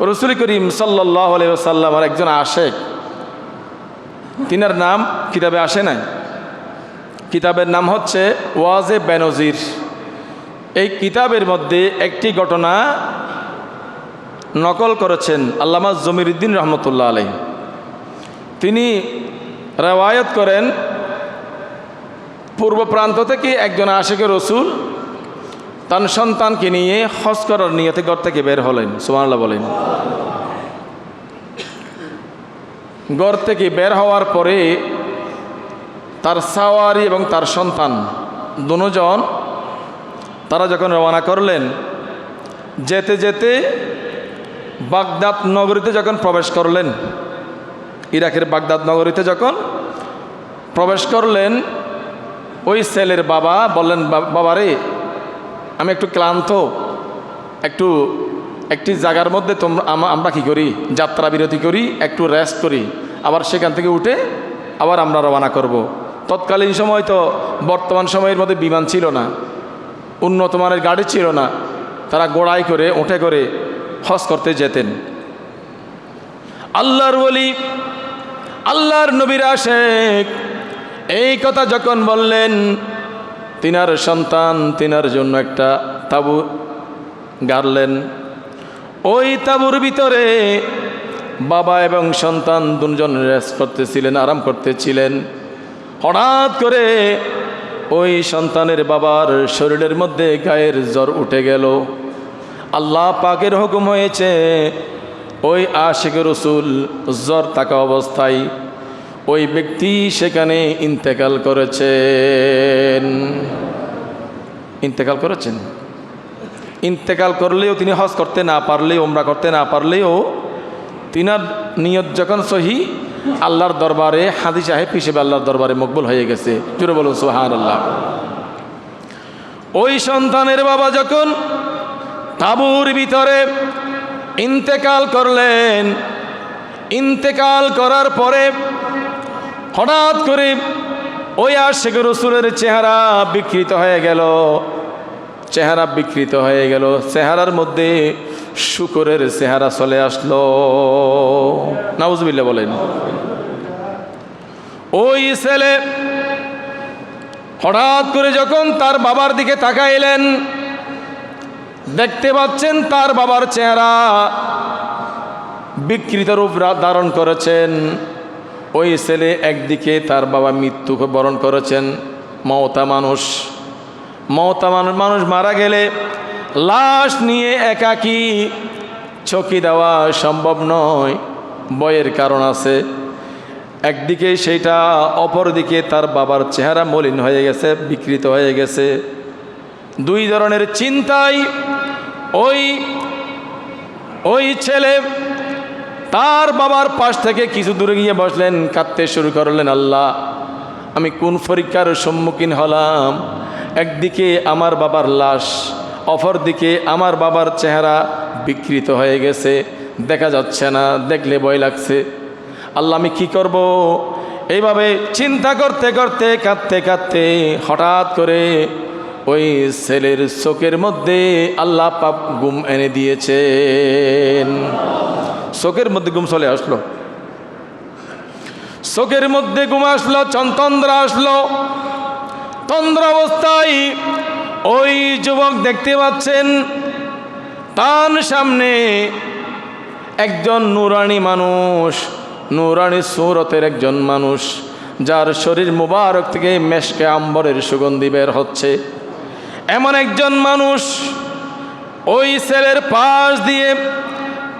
রসুল করিম সাল্লাহ সাল্লামার একজন আশেক তিনার নাম কিতাবে আসে নাই। কিতাবের নাম হচ্ছে ওয়াজে বেনজির। এই কিতাবের মধ্যে একটি ঘটনা নকল করেছেন আল্লামা জমিরুদ্দিন রহমতুল্লাহ আলাই তিনি রেওয়ায়ত করেন, পূর্ব প্রান্ত থেকে একজন আশেকের রসুল তার সন্তানকে নিয়ে হজ করার নিয়তে ঘর থেকে বের হলেন সুমানাল্লাহ বলেন। ঘর থেকে বের হওয়ার পরে তার সাওয়ারি এবং তার সন্তান দুজন, তারা যখন রওনা করলেন, যেতে যেতে বাগদাদ নগরীতে যখন প্রবেশ করলেন, ইরাকের বাগদাদ নগরীতে যখন প্রবেশ করলেন, ওই ছেলের বাবা বললেন বাবারে আমি একটু ক্লান্ত, একটু, একটি জায়গার মধ্যে তোমরা আমরা কি করি? যাত্রা বিরতি করি, একটু রেস্ট করি। আবার সেখান থেকে উঠে আবার আমরা রওনা করব। তৎকালীন সময় তো বর্তমান সময়ের মধ্যে বিমান ছিল না। উন্নত মানের গাড়ি ছিল না। তারা গোড়াই করে, উঠে করে হজ করতে যেতেন। আল্লাহর বলি আল্লাহর নবীর আশেখ এই কথা যখন বললেন তিনার সন্তান, তিনার জন্য একটা তাবু গাড়লেন। ওই তাবুর ভিতরে বাবা এবং সন্তান দুজন রেস্ট করতেছিলেন, আরাম করতেছিলেন। হঠাৎ করে ওই সন্তানের বাবার শরীরের মধ্যে গায়ের জ্বর উঠে গেল। আল্লাহ পাকের হুকুম হয়েছে, ওই আশেখ রসুল জ্বর থাকা অবস্থায় ওই ব্যক্তি সেখানে ইন্তেকাল করেছেন। ইন্তেকাল করেছেন? ইন্তেকাল করলেও তিনি হজ করতে না পারলেও ওমরা করতে না পারলেও তিনার নিয়ত যখন সহি, আল্লাহর দরবারে, হাদি সাহেব হিসেবে আল্লাহর দরবারে মকবুল হয়ে গেছে। জুড়ে বলুন সোহান আল্লাহ ওই সন্তানের বাবা যখন তাবুর ভিতরে ইন্তেকাল করলেন, ইন্তেকাল করার পরে হঠাৎ করে ওই আশেখ রসুলের চেহারা বিকৃত হয়ে গেল। চেহারা বিকৃত হয়ে গেল। চেহারার মধ্যে শুকরের চেহারা চলে আসলো। নাউজবিল্লা বলেন। ওই ছেলে হঠাৎ করে যখন তার বাবার দিকে তাকাইলেন, দেখতে পাচ্ছেন তার বাবার চেহারা বিকৃত রূপ ধারণ করেছেন। ওই ছেলে একদিকে তার বাবা মৃত্যু বরণ করেছেন, মমতা মানুষ। মমতা মানুষ মানুষ মারা গেলে লাশ নিয়ে একাকি ছকি দেওয়া সম্ভব নয় বয়ের কারণ আছে। একদিকে সেইটা, অপরদিকে তার বাবার চেহারা মলিন হয়ে গেছে, বিকৃত হয়ে গেছে। দুই ধরনের চিন্তাই ওই ওই ছেলে তার বাবার পাশ থেকে কিছু দূরে গিয়ে বসলেন, কাঁদতে শুরু করলেন, আল্লাহ, আমি কোন পরীক্ষার সম্মুখীন হলাম? একদিকে আমার বাবার লাশ অপর দিকে আমার বাবার চেহারা বিকৃত হয়ে গেছে, দেখা যাচ্ছে না, দেখলে ভয় লাগছে। আল্লাহ, আমি কি করব। এইভাবে চিন্তা করতে করতে, কাঁদতে কাঁদতে হঠাৎ করে ওই ছেলের চোখের মধ্যে আল্লাহ পাপ গুম এনে দিয়েছেন। চোখের মধ্যে গুম চলে আসলো। চোখের মধ্যে ঘুম আসলো চন্তন্দ্র আসলো। তন্দ্র অবস্থায় ওই যুবক দেখতে পাচ্ছেন, তার সামনে একজন নুরানি মানুষ, নুরানি সুরতের একজন মানুষ, যার শরীর মুবারক থেকে মেশকে আম্বরের সুগন্ধি বের হচ্ছে। এমন একজন মানুষ ওই ছেলের পাশ দিয়ে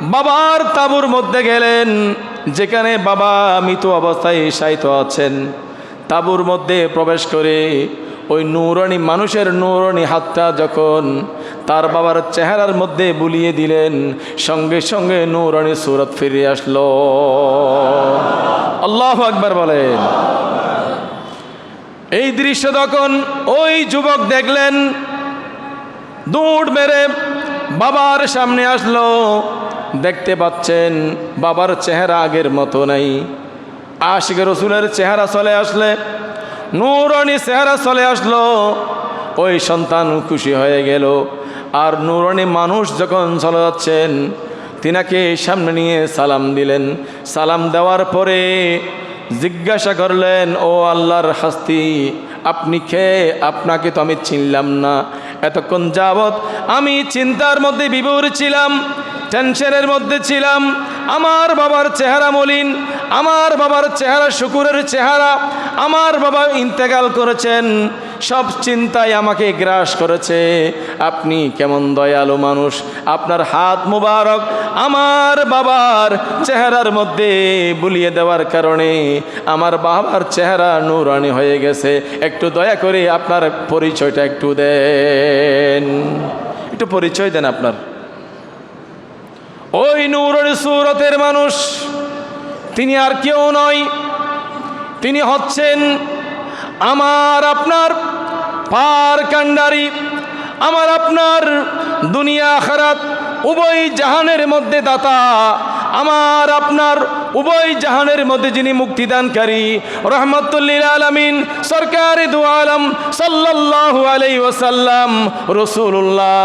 বাবার তাবুর মধ্যে গেলেন, যেখানে বাবা মৃত অবস্থায় সাহিত আছেন। তাবুর মধ্যে প্রবেশ করে ওই নূরণী মানুষের নূরণী হাতটা যখন তার বাবার চেহারার মধ্যে বুলিয়ে দিলেন, সঙ্গে সঙ্গে নূরণী সুরত ফিরে আসলো। আল্লাহ আকবার বলেন। এই দৃশ্য তখন ওই যুবক দেখলেন, দৌড় মেরে বাবার সামনে আসলো। দেখতে পাচ্ছেন, বাবার চেহারা আগের মতো নাই। আশিক রসুলের চেহারা চলে আসলে, নুরনি চেহারা চলে আসলো। ওই সন্তান খুশি হয়ে গেল। আর নুরনি মানুষ যখন চলে যাচ্ছেন, তিনাকে সামনে নিয়ে সালাম দিলেন। সালাম দেওয়ার পরে জিজ্ঞাসা করলেন, ও আল্লাহর হাস্তি, আপনি খেয়ে আপনাকে তো আমি চিনলাম না। এতক্ষণ যাবৎ আমি চিন্তার মধ্যে বিভোর ছিলাম, টেনশনের মধ্যে ছিলাম। আমার বাবার চেহারা মলিন, আমার বাবার চেহারা শুকুরের চেহারা, আমার বাবা ইন্তেকাল করেছেন। সব চিন্তায় আমাকে গ্রাস করেছে। আপনি কেমন দয়ালু মানুষ। আপনার হাত মুবারক আমার বাবার চেহারার মধ্যে বুলিয়ে দেওয়ার কারণে আমার বাবার চেহারা নুরানি হয়ে গেছে। একটু দয়া করে আপনার পরিচয়টা একটু দেন। একটু পরিচয় দেন আপনার। ওই নূরের সুরতের মানুষ, তিনি আর কেউ নয়। তিনি হচ্ছেন আমার আপনার পার কান্ডারি আমার আপনার দুনিয়া খারাপ উভয় জাহানের মধ্যে দাতা, আমার আপনার উভয় জাহানের মধ্যে যিনি মুক্তিদানকারী, রহমতুল্লিল আলমিন, সরকার দু আলম সাল্লাল্লাহু আলাই ওসাল্লাম রসুল্লাহ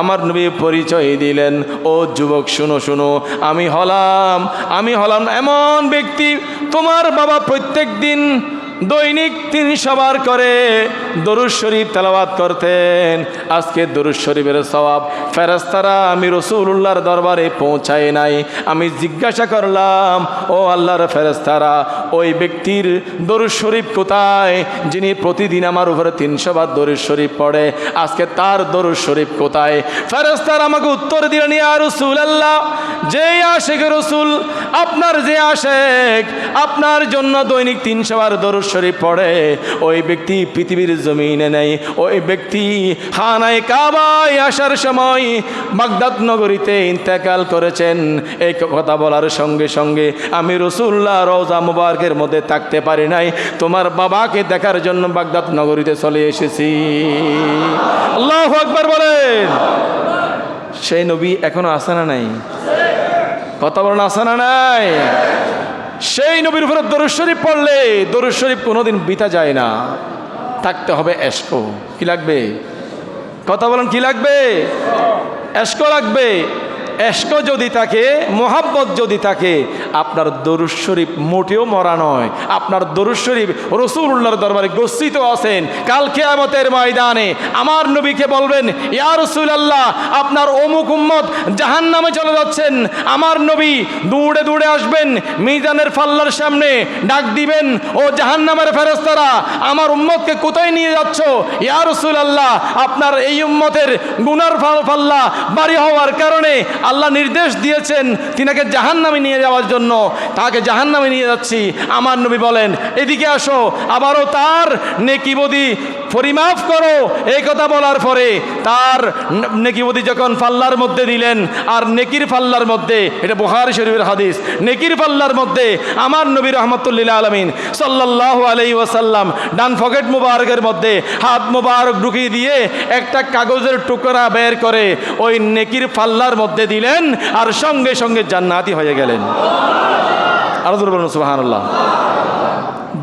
আমার নবী পরিচয় দিলেন, ও যুবক শুনো শুনো, আমি হলাম আমি হলাম এমন ব্যক্তি, তোমার বাবা প্রত্যেক দিন দৈনিক তিন সবার করে দরুদ শরীফ তেলাওয়াত করতেন। আজকে দরুদ শরীফের সবাব ফেরাস্তারা আমি রসুল্লাহর দরবারে পৌঁছায় নাই। আমি জিজ্ঞাসা করলাম, ও আল্লাহর ফেরাস্তারা ওই ব্যক্তির দরুদ শরীফ কোথায়? যিনি প্রতিদিন আমার উপরে তিনশো বার শরীফ পড়ে, আজকে তার দরুদ শরীফ কোথায়? ফেরাস্তার আমাকে উত্তর দিলেন, ইয়া রসুল আল্লাহ যেই আশেক রসুল, আপনার যে আশেক, আপনার জন্য দৈনিক তিনশো বার শরীফ পড়ে, ওই ব্যক্তি পৃথিবীর জমিনে নেই। ওই ব্যক্তি হানায় কাবায় আসার সময় বাগদাদ নগরীতে ইন্তেকাল করেছেন। এই কথা বলার সঙ্গে সঙ্গে আমি রসুল্লাহ রোজা মুবারকের মধ্যে থাকতে পারি নাই। তোমার বাবাকে দেখার জন্য বাগদাদ নগরীতে চলে এসেছি। আল্লাহ আকবার বলেন। সেই নবী এখনও আসে না নাই? কথা বলেন আসে না নাই? সেই নবীর উপরে দরুদ শরীফ পড়লে দরুদ শরীফ কোনোদিন বিতা যায় না। থাকতে হবে এসকো। কি লাগবে? কথা বলেন কি লাগবে? এসকো লাগবে। এসকো যদি থাকে, মোহাব্বত যদি থাকে, আপনার দরুদ শরীফ মোটেও মরা নয়। আপনার দরুদ শরীফ রসুল্লাহর দরবারে গচ্ছিত আছেন। কালকে আমাদের ময়দানে আমার নবীকে বলবেন, ইয়া রসুল আল্লাহ আপনার অমুক উম্মত জাহান নামে চলে যাচ্ছেন। আমার নবী দৌড়ে দৌড়ে আসবেন, মিজানের ফাল্লার সামনে ডাক দিবেন, ও জাহান নামের ফেরস্তারা আমার উম্মতকে কোথায় নিয়ে যাচ্ছ? ইয়া রসুল আল্লাহ আপনার এই উম্মতের গুনার ফাল্লা বাড়ি হওয়ার কারণে আল্লাহ নির্দেশ দিয়েছেন তিনাকে জাহান নামে নিয়ে যাওয়ার জন্য। তাকে জাহান নামে নিয়ে যাচ্ছি। আমার নবী বলেন, এদিকে আসো, আবারও তার নেকিবদি পরিমাপ করো। এই কথা বলার পরে তার নেকিবদি যখন ফাল্লার মধ্যে দিলেন আর নেকির ফাল্লার মধ্যে, এটা বুহারি শরীফের হাদিস, নেকির ফাল্লার মধ্যে আমার নবী রহমতুল্লিল আলমিন সাল্লাহ আলাই ওয়াসাল্লাম ডান ফকেট মুবারকের মধ্যে হাত মুবারক ঢুকিয়ে দিয়ে একটা কাগজের টুকরা বের করে ওই নেকির ফাল্লার মধ্যে দিলেন আর সঙ্গে সঙ্গে জান্নাতি হয়ে গেলেন। আরও দূর বলুন সুবাহান আল্লাহ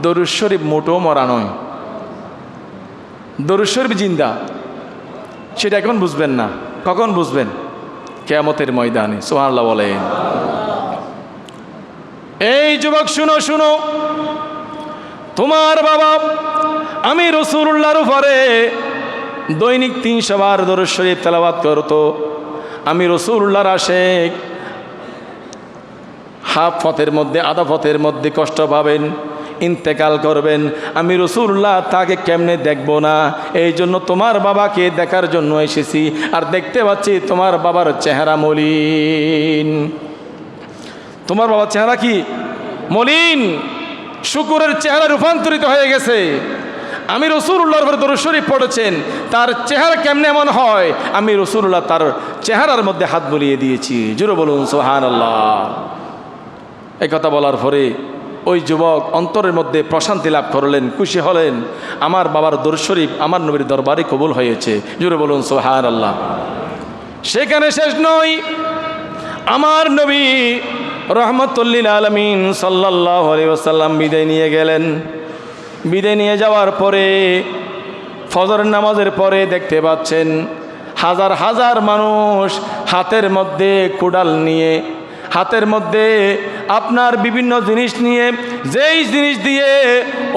দরুদ শরীফ মোটো মরা নয়। দরুদ শরীফ জিন্দা। সেটা এখন বুঝবেন না। কখন বুঝবেন? কেয়ামতের ময়দানে সোহানাল্লাহ বলেন। এই যুবক, শুনো শুনো। তোমার বাবা, আমি রসুল্লাহর উপরে দৈনিক তিনশো বার দরুদ শরীফ তেলাবাত করতো। আমি রসুল্লাহর আশেক। হাফ পথের মধ্যে, আধা পথের মধ্যে কষ্ট পাবেন, ইন্তেকাল করবেন। আমি রসুল্লাহ তাকে কেমনে দেখব না? এই জন্য তোমার বাবাকে দেখার জন্য এসেছি। আর দেখতে পাচ্ছি তোমার বাবার চেহারা মলিন। তোমার বাবার চেহারা কি? মলিন। শুকুরের চেহারা রূপান্তরিত হয়ে গেছে। আমি রসুল্লাহর উপরে দরুদ শরীফ পড়েছেন, তার চেহারা কেমনে এমন হয়? আমি রসুল্লাহ তার চেহারার মধ্যে হাত বুলিয়ে দিয়েছি। জুড়ে বলুন সোহান আল্লাহ এই কথা বলার পরে ওই যুবক অন্তরের মধ্যে প্রশান্তি লাভ করলেন, খুশি হলেন। আমার বাবার দরুদ শরীফ আমার নবীর দরবারে কবুল হয়েছে। জুড়ে বলুন সোহান আল্লাহ সেখানে শেষ নয়। আমার নবী রহমতুল্লিল আলমিন সাল্লাহ আলী ওসাল্লাম বিদায় নিয়ে গেলেন। বিদায় নিয়ে যাওয়ার পরে, ফজর নামাজের পরে দেখতে পাচ্ছেন হাজার হাজার মানুষ হাতের মধ্যে কুড়াল নিয়ে, হাতের মধ্যে আপনার বিভিন্ন জিনিস নিয়ে, যেই জিনিস দিয়ে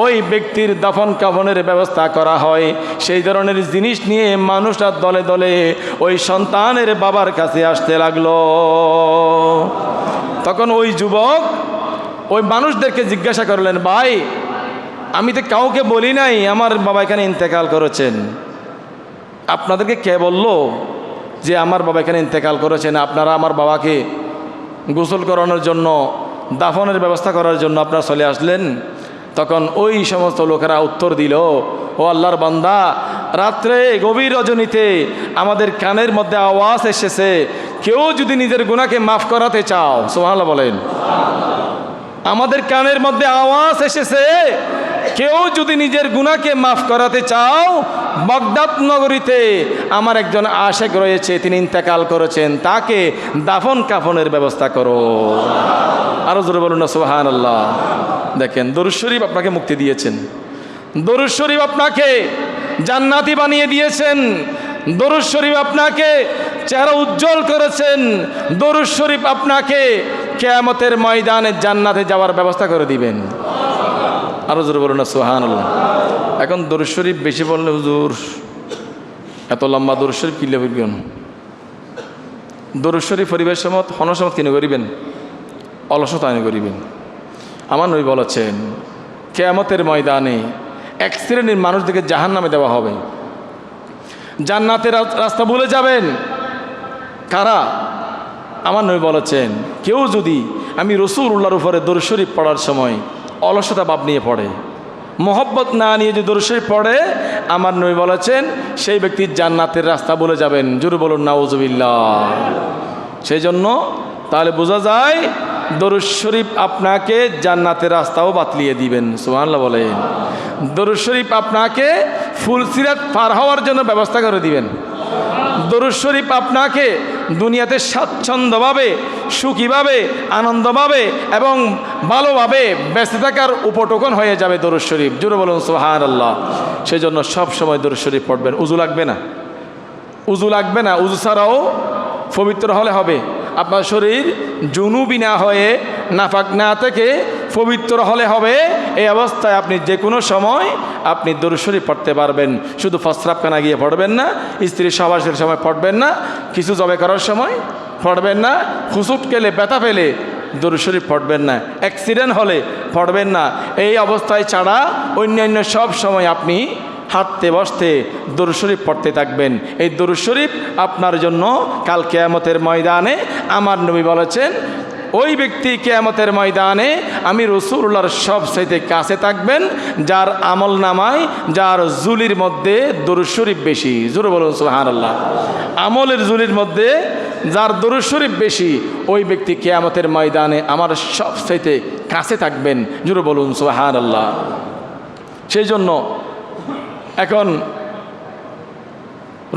ওই ব্যক্তির দাফন কাফনের ব্যবস্থা করা হয়, সেই ধরনের জিনিস নিয়ে মানুষরা দলে দলে ওই সন্তানের বাবার কাছে আসতে লাগল। তখন ওই যুবক ওই মানুষদেরকে জিজ্ঞাসা করলেন, ভাই আমি তো কাউকে বলি নাই, আমার বাবা এখানে ইন্তেকাল করেছেন। আপনাদেরকে কে বলল যে আমার বাবা এখানে ইন্তেকাল করেছেন? আপনারা আমার বাবাকে গোসল করানোর জন্য, দাফনের ব্যবস্থা করার জন্য আপনারা চলে আসলেন। তখন ওই সমস্ত লোকেরা উত্তর দিল, ও আল্লাহর বান্দা, রাত্রে গভীর রজনীতে আমাদের কানের মধ্যে আওয়াজ এসেছে। কেউ যদি নিজের গুণাকে মাফ করাতে চাও সোহালা বলেন। আমাদের কানের মধ্যে আওয়াজ এসেছে কেউ যদি নিজের গুণাকে মাফ করাতে চাও, বগদাদ নগরীতে আমার একজন আশেক রয়েছে, তিনি ইন্তেকাল করেছেন, তাকে দাফন কাফনের ব্যবস্থা করো। আরও জোরে বলুন না সোহান আল্লাহ দেখেন, দরুদ শরীফ আপনাকে মুক্তি দিয়েছেন। দরুদ শরীফ আপনাকে জান্নাতি বানিয়ে দিয়েছেন। দরুদ শরীফ আপনাকে চেহারা উজ্জ্বল করেছেন। দরুদ শরীফ আপনাকে কেয়ামতের ময়দানে জান্নাতে যাওয়ার ব্যবস্থা করে দিবেন। আরও জোরে বলুন না সোহান আল্লাহ এখন দরুদ শরীফ বেশি বললে হুজুর, এত লম্বা দরুদ শরীফ কিনলে বলবেন দরুদ শরীফ পরিবেশ সমত হনসমত কিনে করিবেন অলসতা আইনে করিবেন। আমার নবী বলেছেন, কেয়ামতের ময়দানে এক শ্রেণির মানুষদেরকে জাহান নামে দেওয়া হবে। জান্নাতের রাস্তা ভুলে যাবেন। কারা? আমার নবী বলেছেন, কেউ যদি আমি রসুল উল্লাহর উপরে দরুদ শরীফ পড়ার সময় অলসতা ভাব নিয়ে পড়ে। মোহব্বত না নিয়ে যদি দরুদ শরীফ পড়ে, আমার নই বলেছেন, সেই ব্যক্তির জান্নাতের রাস্তা বলে যাবেন। জুরু বলুন, নাউজুবিল্লাহ। সেই জন্য তাহলে বোঝা যায় দরুদ শরীফ আপনাকে জান্নাতের রাস্তাও বাতলিয়ে দিবেন। সুবহানাল্লাহ বলেন। দরুদ শরীফ আপনাকে ফুলসিরাত পার হওয়ার জন্য ব্যবস্থা করে দিবেন। দরুদ শরীফ আপনাকে দুনিয়াতে স্বাচ্ছন্দ্যভাবে, সুখীভাবে, আনন্দভাবে এবং ভালোভাবে ব্যস্ত থাকার উপটোকন হয়ে যাবে দরুদ শরীফ। জুড়ে বলুন সোহান আল্লাহ সেই জন্য সবসময় দরুদ শরীফ পড়বেন। উজু লাগবে না? উজু লাগবে না? উজু ছাড়াও পবিত্র হলে হবে। আপনার শরীর জুনুবি না হয়ে নাফাক না থেকে পবিত্র হলে হবে, এই অবস্থায় আপনি যে কোনো সময় আপনি দরুশরী পড়তে পারবেন। শুধু ফসরাপখানা গিয়ে পড়বেন না স্ত্রীর সবাসের সময় পড়বেন না, কিছু জবে করার সময় পড়বেন না, খুসুট কেলে, ব্যথা পেলে দরুশরী পড়বেন না, অ্যাক্সিডেন্ট হলে পড়বেন না। এই অবস্থায় ছাড়া অন্যান্য সব সময় আপনি হাঁটতে, বসতে দরুদ শরীফ পড়তে থাকবেন। এই দরুদ শরীফ আপনার জন্য কাল কেয়ামতের ময়দানে। আমার নবী বলেছেন ওই ব্যক্তি কেয়ামতের ময়দানে আমি রসুল্লাহর সব সাইতে কাছে থাকবেন, যার আমল নামায়, যার জুলির মধ্যে দরুদ শরীফ বেশি। জোরে বলুন সুহান আল্লাহ আমলের জুলির মধ্যে যার দরুদ শরীফ বেশি, ওই ব্যক্তি কেয়ামতের ময়দানে আমার সব সাইতে কাছে থাকবেন। জোরে বলুন সুহান আল্লাহ সেই জন্য এখন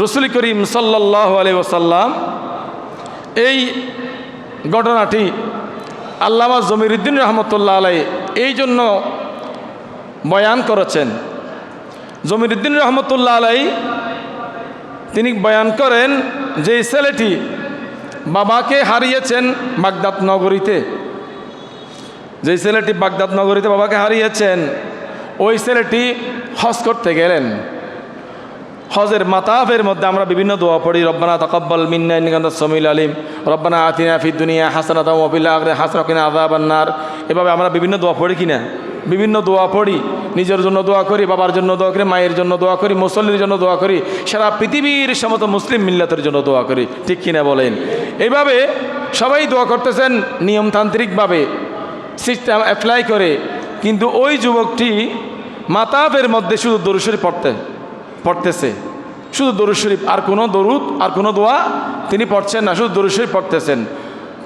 রসুল করিম সাল্লাহ আলি ওসাল্লাম এই ঘটনাটি আল্লামা জমিরুদ্দিন রহমতুল্লাহ আলাই এই জন্য বয়ান করেছেন। জমিরুদ্দিন রহমতুল্লাহ আলাই তিনি বয়ান করেন যে ছেলেটি বাবাকে হারিয়েছেন বাগদাদ নগরীতে। যে ছেলেটি বাগদাদ নগরীতে বাবাকে হারিয়েছেন, ওই ছেলেটি হজ করতে গেলেন। হজের মাতাফের মধ্যে আমরা বিভিন্ন দোয়া পড়ি, রব্বানা তকব্বাল মিন্না ইন্নিকান্ত সমিল আলিম, রব্বানা আতিনা ফি দুনিয়া হাসানাত ওয়াবিল্লা আগরে হাসনাকিনা আযাবান্নার এভাবে আমরা বিভিন্ন দোয়া পড়ি কিনা? বিভিন্ন দোয়া পড়ি, নিজের জন্য দোয়া করি, বাবার জন্য দোয়া করি, মায়ের জন্য দোয়া করি, মুসল্লির জন্য দোয়া করি, সারা পৃথিবীর সমস্ত মুসলিম মিল্লাতের জন্য দোয়া করি। ঠিক কিনা বলেন? এইভাবে সবাই দোয়া করতেছেন নিয়মতান্ত্রিকভাবে সিস্টেম অ্যাপ্লাই করে, কিন্তু ওই যুবকটি মাতাবের মধ্যে শুধু দরুশরী পড়তে। পড়তেছে। শুধু দরুদ শরীফ, আর কোনো দরুদ, আর কোনো দোয়া তিনি পড়ছেন না, শুধু দরুদ শরীফ পড়তেছেন।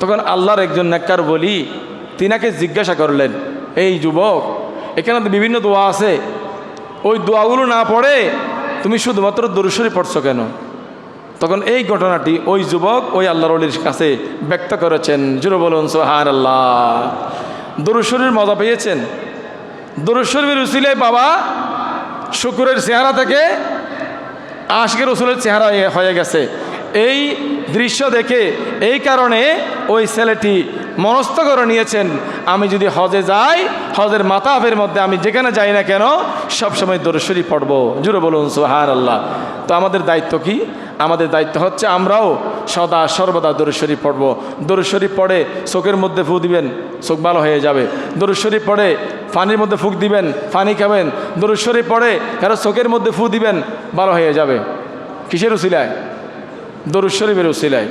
তখন আল্লাহর একজন নেককার বলি, তিনাকে জিজ্ঞাসা করলেন, এই যুবক, এখানে তো বিভিন্ন দোয়া আছে। ওই দোয়াগুলো না পড়ে তুমি শুধুমাত্র দরুদ শরীফ পড়ছো কেন? তখন এই ঘটনাটি ওই যুবক ওই আল্লাহর অলির কাছে ব্যক্ত করেছেন। জুরো বলুন সোহান আল্লাহ দরুদ শরীফ মজা পেয়েছেন? দরুদ শরীফের উসিলে বাবা শুকুরের চেহারা থেকে আশকের রসুলের চেহারা হয়ে- গেছে। এই দৃশ্য দেখে এই কারণে ওই ছেলেটি মনস্থ করে নিয়েছেন, আমি যদি হজে যাই, হজের মাতাফের মধ্যে আমি যেখানে যাই না কেন, সবসময় দরশরী পড়ব। জুড়ে বলুন সোহার আল্লাহ তো আমাদের দায়িত্ব কি? আমাদের দায়িত্ব হচ্ছে আমরাও সদা সর্বদা দরুশ্বরী পড়ব। দরুশ্বরী পড়ে চোখের মধ্যে ফু দিবেন, চোখ ভালো হয়ে যাবে। দরুশ্বরী পড়ে পানির মধ্যে ফুঁক দিবেন, পানি খাবেন। দরুশ্বরী পড়ে কারও চোখের মধ্যে ফুঁ দিবেন, ভালো হয়ে যাবে। কিসের উসিলায়? দরুশ্বরী বের উসিলায়।